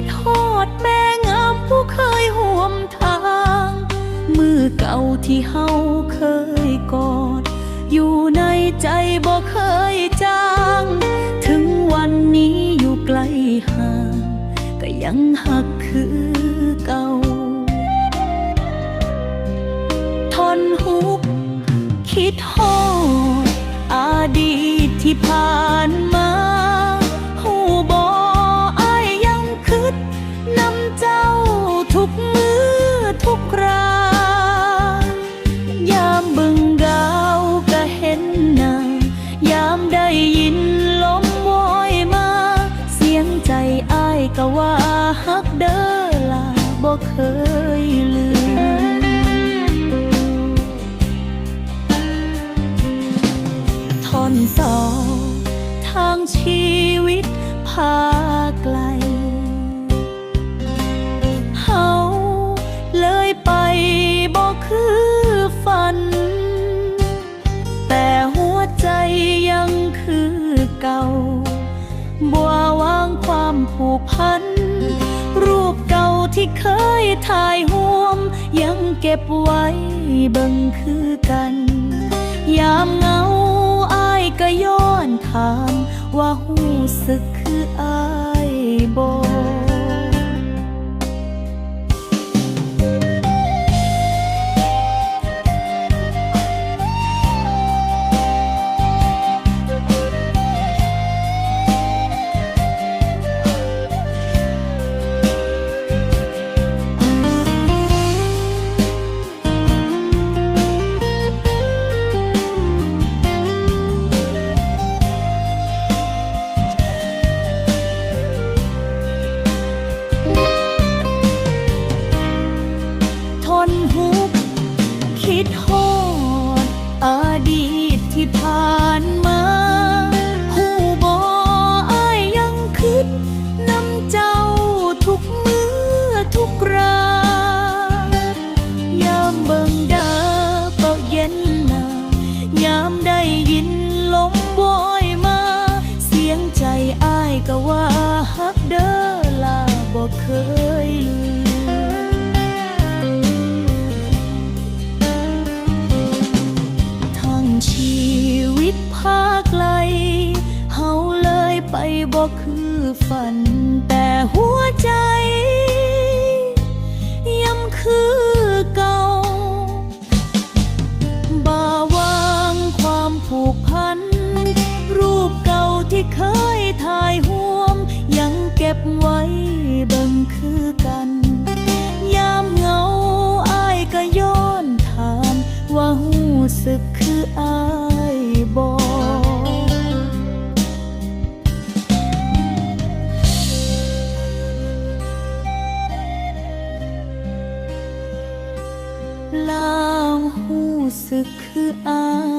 คิดโหดแม่งามผู้เคยห่วมทาง มือเก่าที่เฮาเคยกอด อยู่ในใจบ่เคยจาง ถึงวันนี้อยู่ไกลห่าง ก็ยังหักคือเก่าทนหุบคิดโหดอดีตที่ผ่านุกครายามเบึงดาวก็เห็นหน้ายามได้ยินลมวอยมาเสียงใจอายก็ว่าฮักเด้อล่ะบ่เคยลืมทอนต่อทางชีวิตพาไเก่า บัววางความผูกพัน รูปเก่าที่เคยถ่ายห่วม ยังเก็บไว้เบิ่งคือกัน ยามเงาอายก็ย้อนถาม ว่าหูสึกคืออายบ น้ำเจ้าทุกมือทุกรายามเบิ่งดาเป่าเย็นหนายามได้ยินลมบอยมา เสียงใจอ้ายก็ว่าฮักเด้อล่ะบ่เคยลืมทั้งชีวิตพาไกล ไปบอกคือฝัน แต่หัวใจ ลาวหูสึกคืออาย